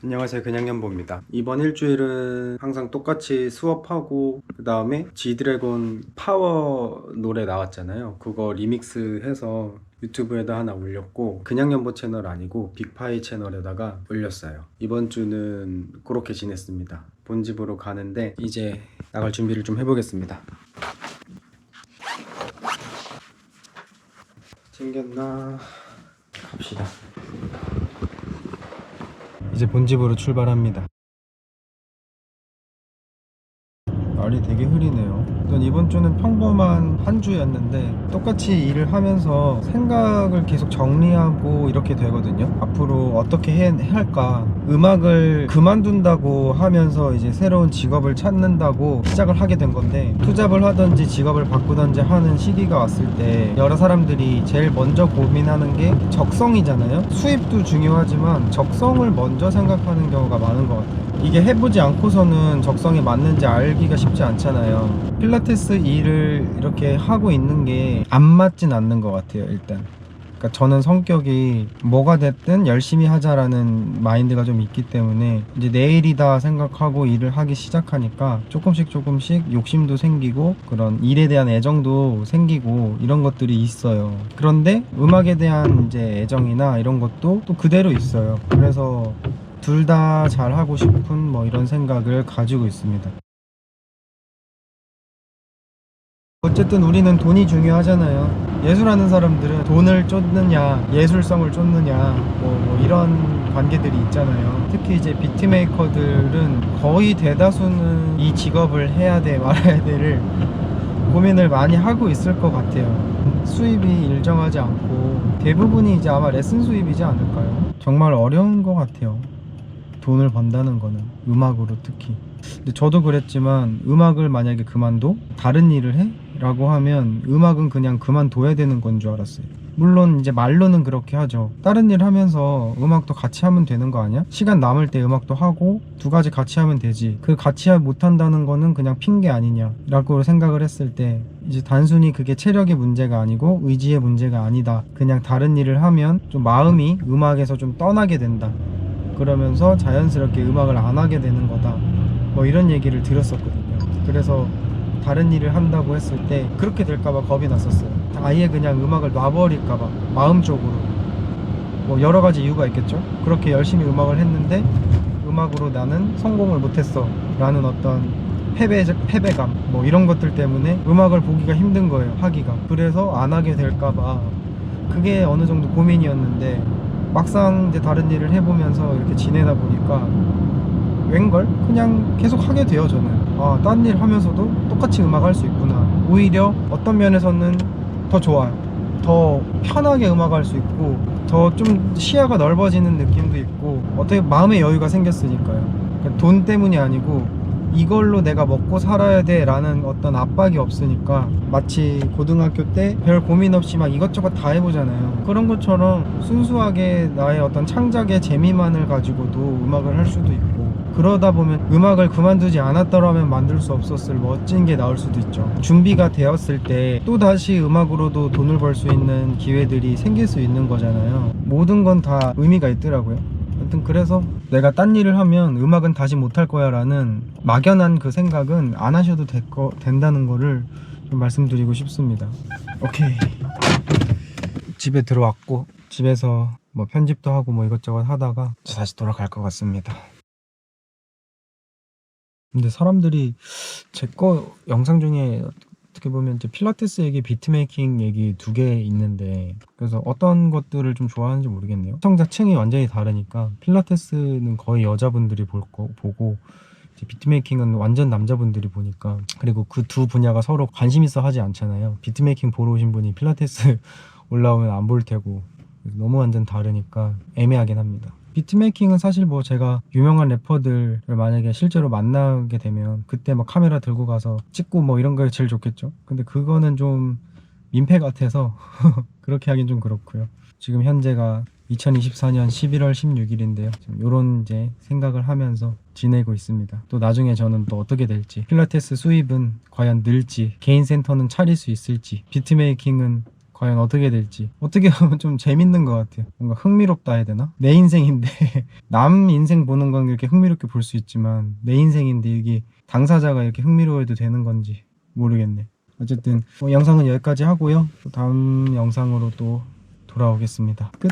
안녕하세요. 그냥연보입니다. 이번 일주일은 항상 똑같이 수업하고 그 다음에 G드래곤 파워 노래 나왔잖아요. 그거 리믹스 해서 유튜브에다 하나 올렸고 그냥 연보 채널 아니고 빅파이 채널에다가 올렸어요. 이번 주는 그렇게 지냈습니다. 본집으로 가는데 이제 나갈 준비를 좀 해보겠습니다. 챙겼나? 갑시다 이제 본집으로 출발합니다. 날이 되게 흐리네요. 이번 주는 평범한 한 주였는데 똑같이 일을 하면서 생각을 계속 정리하고 이렇게 되거든요. 앞으로 어떻게 해, 해야 할까? 음악을 그만둔다고 하면서 이제 새로운 직업을 찾는다고 시작을 하게 된 건데 투잡을 하든지 직업을 바꾸든지 하는 시기가 왔을 때 여러 사람들이 제일 먼저 고민하는 게 적성이잖아요. 수입도 중요하지만 적성을 먼저 생각하는 경우가 많은 것 같아요. 이게 해보지 않고서는 적성에 맞는지 알기가 쉽지 않잖아요. 필라테스 일을 이렇게 하고 있는 게 안 맞진 않는 것 같아요, 일단. 그러니까 저는 성격이 뭐가 됐든 열심히 하자라는 마인드가 좀 있기 때문에 이제 내일이다 생각하고 일을 하기 시작하니까 조금씩 조금씩 욕심도 생기고 그런 일에 대한 애정도 생기고 이런 것들이 있어요. 그런데 음악에 대한 이제 애정이나 이런 것도 또 그대로 있어요. 그래서 둘 다 잘하고 싶은 뭐 이런 생각을 가지고 있습니다. 어쨌든 우리는 돈이 중요하잖아요. 예술하는 사람들은 돈을 쫓느냐, 예술성을 쫓느냐, 뭐, 뭐 이런 관계들이 있잖아요. 특히 이제 비트메이커들은 거의 대다수는 이 직업을 해야 돼, 말아야 돼를 고민을 많이 하고 있을 것 같아요. 수입이 일정하지 않고 대부분이 이제 아마 레슨 수입이지 않을까요? 정말 어려운 것 같아요. 돈을 번다는 거는 음악으로 특히. 근데 저도 그랬지만 음악을 만약에 그만둬 다른 일을 해? 라고 하면 음악은 그냥 그만둬야 되는 건 줄 알았어요. 물론 이제 말로는 그렇게 하죠. 다른 일 하면서 음악도 같이 하면 되는 거 아니야? 시간 남을 때 음악도 하고 두 가지 같이 하면 되지. 그 같이 못 한다는 거는 그냥 핑계 아니냐 라고 생각을 했을 때 이제 단순히 그게 체력의 문제가 아니고 의지의 문제가 아니다. 그냥 다른 일을 하면 좀 마음이 음악에서 좀 떠나게 된다. 그러면서 자연스럽게 음악을 안 하게 되는 거다. 뭐 이런 얘기를 들었었거든요. 그래서 다른 일을 한다고 했을 때 그렇게 될까봐 겁이 났었어요. 아예 그냥 음악을 놔버릴까봐 마음적으로 뭐 여러 가지 이유가 있겠죠. 그렇게 열심히 음악을 했는데 음악으로 나는 성공을 못했어 라는 어떤 패배, 패배감 뭐 이런 것들 때문에 음악을 보기가 힘든 거예요 하기가 그래서 안 하게 될까봐 그게 어느 정도 고민이었는데 막상 이제 다른 일을 해보면서 이렇게 지내다 보니까 웬걸? 그냥 계속 하게 돼요 저는. 아 딴 일 하면서도 똑같이 음악 할 수 있구나. 오히려 어떤 면에서는 더 좋아요. 더 편하게 음악 할 수 있고 더 좀 시야가 넓어지는 느낌도 있고 어떻게 마음의 여유가 생겼으니까요. 그러니까 돈 때문이 아니고 이걸로 내가 먹고 살아야 돼 라는 어떤 압박이 없으니까 마치 고등학교 때 별 고민 없이 막 이것저것 다 해보잖아요. 그런 것처럼 순수하게 나의 어떤 창작의 재미만을 가지고도 음악을 할 수도 있고 그러다 보면 음악을 그만두지 않았더라면 만들 수 없었을 멋진 게 나올 수도 있죠. 준비가 되었을 때 또다시 음악으로도 돈을 벌 수 있는 기회들이 생길 수 있는 거잖아요. 모든 건 다 의미가 있더라고요 아무튼 그래서 내가 딴 일을 하면 음악은 다시 못할 거야 라는 막연한 그 생각은 안 하셔도 될 거, 된다는 거를 좀 말씀드리고 싶습니다. 오케이. 집에 들어왔고 집에서 뭐 편집도 하고 뭐 이것저것 하다가 다시 돌아갈 것 같습니다. 근데 사람들이 제 거 영상 중에 어떻게 보면 이제 필라테스 얘기, 비트메이킹 얘기 두 개 있는데 그래서 어떤 것들을 좀 좋아하는지 모르겠네요. 시청자층이 완전히 다르니까 필라테스는 거의 여자분들이 볼 거, 보고 비트메이킹은 완전 남자분들이 보니까 그리고 그 두 분야가 서로 관심 있어 하지 않잖아요. 비트메이킹 보러 오신 분이 필라테스 올라오면 안 볼 테고 너무 완전 다르니까 애매하긴 합니다. 비트메이킹은 사실 뭐 제가 유명한 래퍼들을 만약에 실제로 만나게 되면 그때 막 카메라 들고 가서 찍고 뭐 이런 게 제일 좋겠죠. 근데 그거는 좀 민폐 같아서 그렇게 하긴 좀 그렇고요. 지금 현재가 2024년 11월 16일인데요. 이런 이제 생각을 하면서 지내고 있습니다. 또 나중에 저는 또 어떻게 될지, 필라테스 수입은 과연 늘지, 개인 센터는 차릴 수 있을지, 비트메이킹은 과연 어떻게 될지. 어떻게 보면 좀 재밌는 것 같아요. 뭔가 흥미롭다 해야 되나? 내 인생인데 남 인생 보는 건 이렇게 흥미롭게 볼 수 있지만 내 인생인데 이게 당사자가 이렇게 흥미로워해도 되는 건지 모르겠네. 어쨌든 뭐 영상은 여기까지 하고요. 또 다음 영상으로 또 돌아오겠습니다. 끝